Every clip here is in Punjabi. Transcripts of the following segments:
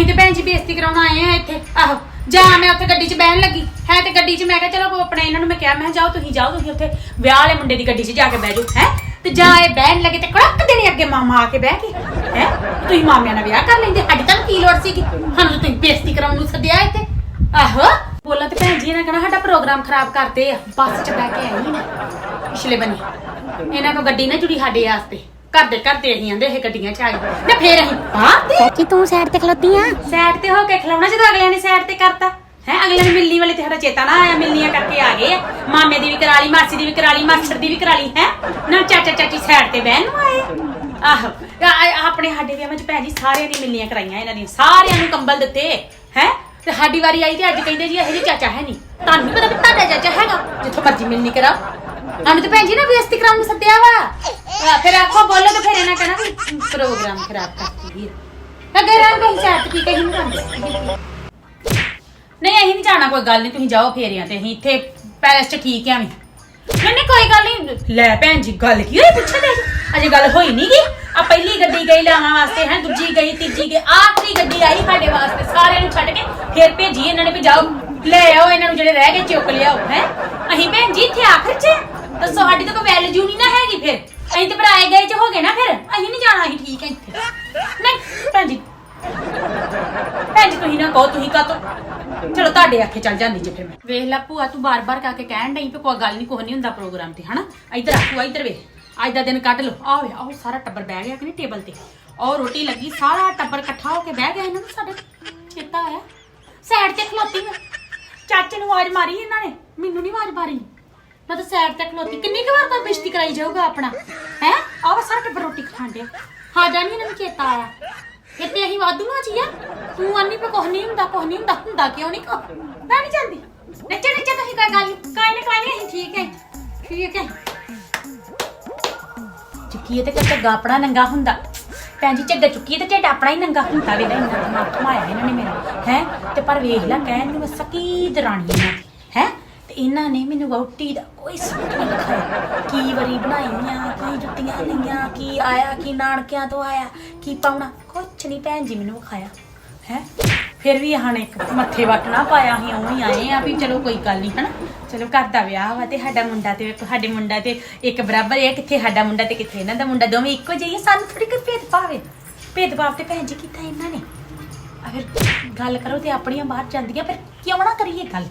ਅਸੀਂ ਤੇ ਭੈਣ ਜੀ ਬੇਇੱਜ਼ਤੀ ਕਰਾਉਣ ਆਏ ਆ ਇੱਥੇ। ਆਹੋ, ਜਾ ਮੈਂ ਉੱਥੇ ਗੱਡੀ 'ਚ ਬਹਿਣ ਲੱਗੀ। ਹੈ ਤੇ ਗੱਡੀ 'ਚ ਮੈਂ ਕਿਹਾ, ਚਲੋ ਆਪਣੇ ਇਹਨਾਂ ਨੂੰ ਮੈਂ ਕਿਹਾ ਮੈਂ ਕਿਹਾ, ਜਾਓ ਤੁਸੀਂ ਜਾਓ ਤੁਸੀਂ ਉੱਥੇ। ਵਿਆਹ ਵਾਲੇ ਮੁੰਡੇ ਦੀ ਗੱਡੀ 'ਚ ਜਾ ਕੇ ਬਹਿ ਜਾਓ, ਹੈ? ਤੇ ਜਾ ਇਹ ਬਹਿਣ ਲੱਗੇ ਤੇ ਕੜਕ ਦੇਣੇ ਅੱਗੇ ਮਾਮਾ ਆ ਕੇ ਬਹਿ ਗਏ ਹੈ? ਤੁਸੀਂ ਮਾਮਿਆਂ ਨਾਲ ਵਿਆਹ ਕਰ ਲੈਂਦੇ ਸਾਡੀ ਤਾਂ ਕੀ ਲੋੜ ਸੀਗੀ? ਸਾਨੂੰ ਤੁਸੀਂ ਬੇਇੱਜ਼ਤੀ ਕਰਾਉਣ ਨੂੰ ਸੱਦਿਆ ਇੱਥੇ। ਆਹੋ, ਬੋਲਾਂ ਤੇ ਭੈਣ ਜੀ ਨੇ ਕਹਣਾ ਸਾਡਾ ਪ੍ਰੋਗਰਾਮ ਖਰਾਬ ਕਰਦੇ ਆ, ਬੱਸ 'ਚ ਬਹਿ ਕੇ ਆਈ ਨਾ, ਪਿਛਲੇ ਬੰਨੇ। ਇਹਨਾਂ ਕੋ ਗੱਡੀ ਨਾ ਜੁੜੀ ਸਾਡੇ ਵਾਸਤੇ। ਘਰ ਦੇ ਘਰ ਤੇ ਅਸੀਂ ਆਂਦੇ ਇਹ ਗੱਡੀਆਂ 'ਚ ਆ ਗਏ ਤੇ ਫੇਰ ਅਸੀਂ ਬਾਹਰ ਤੇ ਚਾਚੀ ਤੂੰ ਸਾਈਡ ਤੇ ਖਲੋਤੀ ਆ? ਸਾਈਡ ਤੇ ਹੋ ਕੇ ਖਿਲਾਉਣਾ ਜਦੋਂ ਅਗਲਿਆਂ ਨੇ ਸਾਈਡ ਤੇ ਕਰਤਾ। ਹੈ ਅਗਲਿਆਂ ਨੇ ਮਿਲਣੀ ਵਾਲੇ ਤੇ ਸਾਡਾ ਚੇਤਾ ਨਾ ਆਇਆ ਮਿਲਣੀਆਂ ਕਰਕੇ ਆ ਗਏ ਆ। ਮਾਮੇ ਦੀ ਵੀ ਕਰਾ ਲਈ ਮਾਸੀ ਦੀ ਵੀ ਕਰਾ ਲਈ ਮਾਸੜ ਦੀ ਵੀ ਕਰਾ ਲਈ ਹੈ? ਨਾ ਚਾਚਾ ਚਾਚੀ ਸਾਈਡ ਤੇ ਬਹਿਣ ਨੂੰ ਆਏ। ਆਹੋ ਆ- ਆ- ਆਪਣੇ ਸਾਡੇ ਵਿਆਹਾਂ ਵਿੱਚ ਭੈਣ ਜੀ ਸਾਰਿਆਂ ਦੀ ਮਿਲਣੀਆਂ ਕਰਾਈਆਂ ਇਹਨਾਂ ਦੀਆਂ। ਸਾਰਿਆਂ ਨੂੰ ਕੰਬਲ ਦਿੱਤੇ ਹੈ? ਤੇ ਸਾਡੀ ਵਾਰੀ ਆਈ ਤੇ ਅੱਜ ਕਹਿੰਦੇ ਜੀ ਇਹੋ ਜਿਹੇ ਚਾਚਾ ਹੈ ਨਹੀਂ। ਤੁਹਾਨੂੰ ਨੀ ਪਤਾ ਵੀ ਤੁਹਾਡਾ ਚਾਚਾ ਹੈਗਾ ਜਿੱਥੋਂ ਮਰਜ਼ੀ ਮਿਲਣੀ ਕਰਾ ਸਾਨੂੰ ਤੇ ਭੈਣ ਜੀ ਨਾ ਬੇਇੱਜ਼ਤੀ ਕਰਾਉਣ ਨੂੰ ਸੱਦਿਆ ਵਾ। ਆ, ਫਿਰ ਆਖੋ ਬੋਲੋ ਤੇ ਫਿਰ ਇਹਨਾਂ ਕਹਿਣਾ ਵੀ ਪ੍ਰੋਗਰਾਮ ਖਰਾਬ ਕਰਤੀ ਵੀਰ ਅਗਰ ਆਂ ਕਹੀਂ ਚਾਟ ਕੀ ਕਹੀਂ ਨਹੀਂ ਕਰਦੇ ਨਹੀਂ ਅਸੀਂ ਨਹੀਂ ਜਾਣਾ ਕੋਈ ਗੱਲ ਨਹੀਂ ਤੁਸੀਂ ਜਾਓ ਫੇਰਿਆਂ ਤੇ ਅਸੀਂ ਇੱਥੇ ਪੈਲਸ 'ਚ ਠੀਕ ਆਂ ਵੀ ਨਹੀਂ ਨਹੀਂ ਕੋਈ ਗੱਲ ਨਹੀਂ। ਲੈ ਭੈਣ ਜੀ ਗੱਲ ਕੀ ਹੋਈ? ਪੁੱਛਦੇ ਜੀ ਅਜੇ ਗੱਲ ਹੋਈ ਨਹੀਂ ਗੀ ਆ ਪਹਿਲੀ ਗੱਡੀ ਗਈ ਲਾਵਾਂ ਵਾਸਤੇ ਹੈ ਦੂਜੀ ਗਈ ਤੀਜੀ ਗਈ ਆਖਰੀ ਗੱਡੀ ਆਈ ਸਾਡੇ ਵਾਸਤੇ ਸਾਰਿਆਂ ਨੂੰ ਛੱਡ ਕੇ ਫਿਰ ਭੇਜੀ ਇਹਨਾਂ ਨੇ ਵੀ ਜਾਓ। ਲੈ ਆਓ ਇਹਨਾਂ ਨੂੰ ਜਿਹੜੇ ਰਹਿ ਗਏ ਚੁੱਕ ਲਿਆਓ ਹੈ। ਅਸੀਂ ਭੈਣ ਜੀ ਇੱਥੇ ਆਖਰ 'ਚ ਦੱਸੋ ਸਾਡੀ ਤਾਂ ਕੋਈ ਵੈਲਿਊ ਨਹੀਂ ਨਾ ਹੈਗੀ ਫਿਰ। ਅਸੀਂ ਤੇ ਭਰਾਏ ਗਏ 'ਚ ਹੋ ਗਏ ਨਾ ਫਿਰ। ਅਸੀਂ ਨਹੀਂ ਜਾਣਾ, ਅਸੀਂ ਠੀਕ ਹੈ ਇੱਥੇ। ਨਹੀਂ, ਭੈਣ ਜੀ। ਭੈਣ ਜੀ, ਤੁਸੀਂ ਨਾ ਕਹੋ, ਤੁਸੀਂ ਕਾ ਚਲੋ ਤੁਹਾਡੇ ਆਖੇ ਚੱਲ ਜਾਂਦੀ ਜੇ ਫਿਰ ਮੈਂ। ਵੇਖ ਲੈ ਭੂਆ, ਤੂੰ ਬਾਰ-ਬਾਰ ਕਾ ਕੇ ਕਹਿਣ ਡਈ ਵੀ ਕੋਈ ਗੱਲ ਨਹੀਂ ਕੋਈ ਨਹੀਂ ਹੁੰਦਾ ਪ੍ਰੋਗਰਾਮ ਤੇ, ਹਨਾ? ਇੱਧਰ ਆ, ਭੂਆ, ਇੱਧਰ ਵੇਖ। ਅੱਜ ਦਾ ਦਿਨ ਕੱਢ ਲਓ। ਆਹ ਵੇ ਆਹ ਸਾਰਾ ਟੱਬਰ ਬਹਿ ਗਿਆ ਕਿ ਨਹੀਂ ਟੇਬਲ ਤੇ? ਔਰ ਰੋਟੀ ਲੱਗੀ, ਸਾਰਾ ਟੱਬਰ ਇਕੱਠਾ ਹੋ ਕੇ ਬਹਿ ਗਿਆ ਇਹਨਾਂ ਨੂੰ ਸਾਡੇ। ਚੇਤਾ ਆਇਆ। ਸਾਈਡ ਤੇ ਖਲੋਤੀ ਮੈਂ ਚਾਚੇ ਨੂੰ ਆਵਾਜ਼ ਮਾਰੀ ਇਹਨਾਂ ਨੇ। ਮੈਨੂੰ ਨਹੀਂ ਆਵਾਜ਼ ਮਾਰੀ। ਮੈਂ ਤਾਂ ਸਾਈਡ ਤੇ ਖਲੋਤੀ। ਕਿੰਨੀ ਕੁ ਵਾਰ ਤਾਂ ਬਿਸ਼ਤੀ ਕਰਾਈ ਜਾਊਗਾ ਆਪਣਾ? ਹੈ? ਆਹ ਸਾਰਾ ਟੱਬਰ ਰੋਟੀ ਖਾਣ ਡਿਆ। ਸਾਡਾ ਇਹਨਾਂ ਨੂੰ ਚੇਤਾ ਆਇਆ। ਕਿਤੇ ਅਸੀਂ ਵਾਧੂਆਂ ਚ ਹੀ ਆ। ਤੂੰ ਆਨੀ ਪੇ ਕੁਛ ਨਹੀਂ ਹੁੰਦਾ, ਕੁਛ ਨਹੀਂ ਹੁੰਦਾ। ਹੁੰਦਾ ਕਿਉਂ ਨਹੀਂ ਕੋ ਮੈਂ ਨਹੀਂ ਜਾਂਦੀ। ਨੱਚੇ ਨੱਚੇ ਤੁਸੀਂ ਕੋਈ ਗੱਲ ਨਹੀਂ ਨਾ ਕਾਈ ਨਹੀਂ ਠੀਕ ਹੈ। ਠੀਕ ਹੈ। ਚੁੱਕੀਏ ਤੇ ਝੱਗਾ ਆਪਣਾ ਨੰਗਾ ਹੁੰਦਾ। ਭੈਣ ਜੀ, ਝੱਗਾ ਚੁੱਕੀਏ ਤੇ ਝੱਡਾ ਆਪਣਾ ਹੀ ਨੰਗਾ ਹੁੰਦਾ ਵੇ। ਇੰਨਾ ਦਿਮਾਗ ਘੁਮਾਇਆ ਇਹਨਾਂ ਨੇ ਮੇਰਾ। ਹੈ? ਤੇ ਪਰ ਵੇਖ ਲੈ, ਕਹਿਣ ਨੂੰ ਮੈਂ ਸਕੀ ਦਰਾਣੀ ਇਹਨਾਂ ਹੈ? ਤੇ ਇਹਨਾਂ ਨੇ ਮੈਨੂੰ ਵਹੁਟੀ ਦਾ ਕੋਈ ਸੂਟ ਨਹੀਂ ਦਿਖਾਇਆ ਕੀ ਵਰੀ ਬਣਾਈਆਂ ਕੀ ਜੁੱਤੀਆਂ ਲਈਆਂ ਕੀ ਆਇਆ ਕੀ ਨਾਨਕਿਆਂ ਤੋਂ ਆਇਆ ਕੀ ਪਾਉਣਾ ਕੁਛ ਨਹੀਂ ਭੈਣ ਜੀ ਮੈਨੂੰ ਵਿਖਾਇਆ ਹੈ? ਫਿਰ ਵੀ ਹਨ ਇੱਕ ਮੱਥੇ ਵੱਟ ਪਾਇਆ ਅਸੀਂ ਉਵੇਂ ਹੀ ਆਏ ਆ ਵੀ ਚਲੋ ਕੋਈ ਗੱਲ ਨਹੀਂ ਹਨਾ? ਚਲੋ ਘਰ ਦਾ ਵਿਆਹ ਵਾ ਤੇ ਸਾਡਾ ਮੁੰਡਾ ਤੇ ਇੱਕ ਸਾਡੇ ਮੁੰਡਾ ਤੇ ਇੱਕ ਬਰਾਬਰ ਹੈ ਕਿੱਥੇ ਸਾਡਾ ਮੁੰਡਾ ਤੇ ਕਿੱਥੇ ਇਹਨਾਂ ਦਾ ਮੁੰਡਾ ਦੋਵੇਂ ਇੱਕੋ ਜਿਹੇ ਆ, ਸਾਨੂੰ ਥੋੜੀ ਕੋਈ ਭੇਦਭਾਵ ਹੈ ਭੇਦਭਾਵ ਤੇ ਭੈਣ ਜੀ ਕੀਤਾ ਇਹਨਾਂ ਨੇ। ਅਗਰ ਗੱਲ ਕਰੋ ਤੇ ਆਪਣੀਆਂ ਬਾਹਰ ਜਾਂਦੀਆਂ ਫਿਰ ਕਿਉਂ ਨਾ ਕਰੀਏ ਗੱਲ?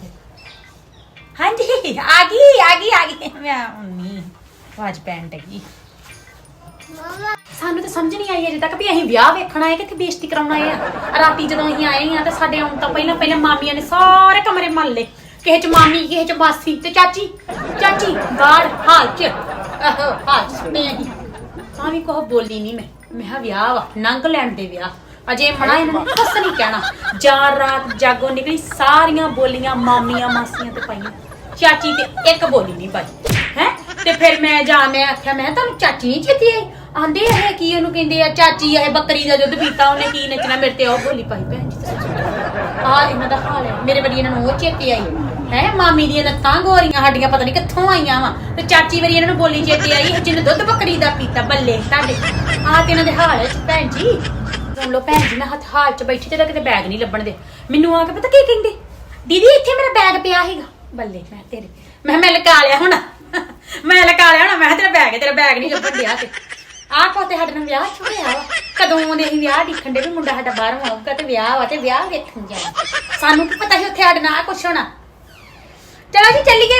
ਹਾਂਜੀ ਆ ਗਈ ਆ ਗਈ ਆ ਗਈ। ਮੈਂ ਨਹੀਂ ਆਵਾਜ਼ ਪੈਣ ਲੱਗੀ ਸਾਨੂੰ ਤਾਂ ਸਮਝ ਨਹੀਂ ਆਈ ਅਜੇ ਤੱਕ ਵੀ ਅਸੀਂ ਵਿਆਹ ਵੇਖਣ ਆਏ ਕਿ ਇੱਥੇ ਬੇਇੱਜ਼ਤੀ ਕਰਾਉਣ ਆਏ ਆ। ਰਾਤੀ ਜਦੋਂ ਅਸੀਂ ਆਏ ਆ ਤੇ ਸਾਡੇ ਆਉਣ ਤੋਂ ਪਹਿਲਾਂ ਪਹਿਲਾਂ ਮਾਮੀਆਂ ਨੇ ਸਾਰੇ ਕਮਰੇ ਮੰਨ ਲਏ। ਕਿਸੇ ਚ ਮਾਮੀ, ਕਿਸੇ ਚ ਮਾਸੀ ਤੇ ਚਾਚੀ। ਚਾਚੀ ਬਾਹਰ ਹਾਲ ਚ। ਆਹੋ, ਹਾਲ ਚ ਸੁਣਿਆ ਹੀ। ਤਾਂ ਵੀ ਕੋਹ ਬੋਲੀ ਨਹੀਂ ਮੈਂ। ਮੈਂ ਕਿਹਾ ਵਿਆਹ ਵਾ, ਨੰਗ ਲੈਣ ਦੇ ਵਿਆਹ। ਅਜੇ ਮਣਾ ਇਹਨਾਂ ਨੂੰ ਕੁਛ ਨਹੀਂ ਕਹਿਣਾ। ਜਾਂ ਰਾਤ ਜਾਗੋ ਨਿਕਲੀ, ਸਾਰੀਆਂ ਬੋਲੀਆਂ ਮਾਮੀਆਂ, ਮਾਸੀਆਂ ਤੇ ਪਾਈਆਂ। ਚਾਚੀ ਤੇ ਇੱਕ ਬੋਲੀ ਨਹੀਂ ਪਾਈ ਹੈ? ਤੇ ਫਿਰ ਮੈਂ ਜਾ, ਮੈਂ ਆਖਿਆ, ਮੈਂ ਕਿਹਾ ਤੁਹਾਨੂੰ ਚਾਚੀ ਨਹੀਂ ਚੇਤੀ ਆਈ? ਆਂਦੇ ਇਹ, ਕੀ ਉਹਨੂੰ ਕਹਿੰਦੇ ਆ? ਚਾਚੀ ਇਹ ਬੱਕਰੀ ਦਾ ਦੁੱਧ ਪੀਤਾ, ਉਹਨੇ ਕੀ ਨੱਚਣਾ ਮੇਰੇ ਤੇ, ਉਹ ਬੋਲੀ ਪਾਈ ਭੈਣ ਜੀ ਆ ਇਹਨਾਂ ਦਾ ਹਾਲ ਹੈ ਮੇਰੇ ਵੱਡੀ ਇਹਨਾਂ ਨੂੰ ਉਹ ਚੇਤੇ ਆਈ। ਹੈ? ਮਾਮੀ ਦੀਆਂ ਲੱਤਾਂ ਗੋਰੀਆਂ ਸਾਡੀਆਂ, ਪਤਾ ਨਹੀਂ ਕਿੱਥੋਂ ਆਈਆਂ ਵਾ। ਤੇ ਚਾਚੀ ਵਾਰੀ ਇਹਨਾਂ ਨੂੰ ਬੋਲੀ ਚੇਤੇ ਆਈ, ਇਹ ਜਿਹਨੇ ਦੁੱਧ ਬੱਕਰੀ ਦਾ ਪੀਤਾ, ਬੱਲੇ ਤੁਹਾਡੇ। ਆ ਤੇ ਇਹਨਾਂ ਦੇ ਹਾਲ ਹੈ ਭੈਣ ਜੀ। ਸੁਣ ਲਓ ਭੈਣ ਜੀ ਮੈਂ ਹੱਥ ਹਾਲ ਚ ਬੈਠੀ ਤੇ ਕਿਤੇ ਬੈਗ ਨਹੀਂ ਲੱਭਣ ਦੇ। ਮੈਨੂੰ ਆ ਕੇ ਪਤਾ ਕੀ ਕਹਿੰਦੇ? ਦੀਦੀ, ਇੱਥੇ ਮੇਰਾ ਬੈਗ ਪਿਆ ਹੈਗਾ। ਬੱਲੇ ਮੈਂ ਤੇਰੇ, ਮੈਂ ਮੈਂ ਲਗਾ ਲਿਆ ਹੁਣ। ਮੈਂ ਲਗਾ ਲਿਆ ਹੁਣ, ਮੈਂ ਕਿਹਾ ਤੇਰਾ ਬੈਗ ਤੇਰਾ ਬੈਗ ਨਹੀਂ ਲੱਭਣ ਡਿਆ ਤੇ। ਆਹ ਕੋ ਤੇ ਸਾਡੇ ਨਾਲ ਵਿਆਹ ਛੁੜਿਆ ਵਾ? ਕਦੋਂ ਦੇ ਅਸੀਂ ਵਿਆਹ ਦੇਖਣ ਦੇ ਵੀ ਮੁੰਡਾ ਸਾਡਾ ਬਾਹਰੋਂ ਆਊਗਾ ਤੇ ਵਿਆਹ ਵਾ ਤੇ ਵਿਆਹ ਵੇਖਣ ਜਾਣਾ। ਸਾਨੂੰ ਕੀ ਪਤਾ ਸੀ ਉੱਥੇ ਸਾਡੇ ਨਾਲ ਆਹ ਕੁਛ ਹੋਣਾ। ਚਲੋ ਜੀ, ਚੱਲੀਏ।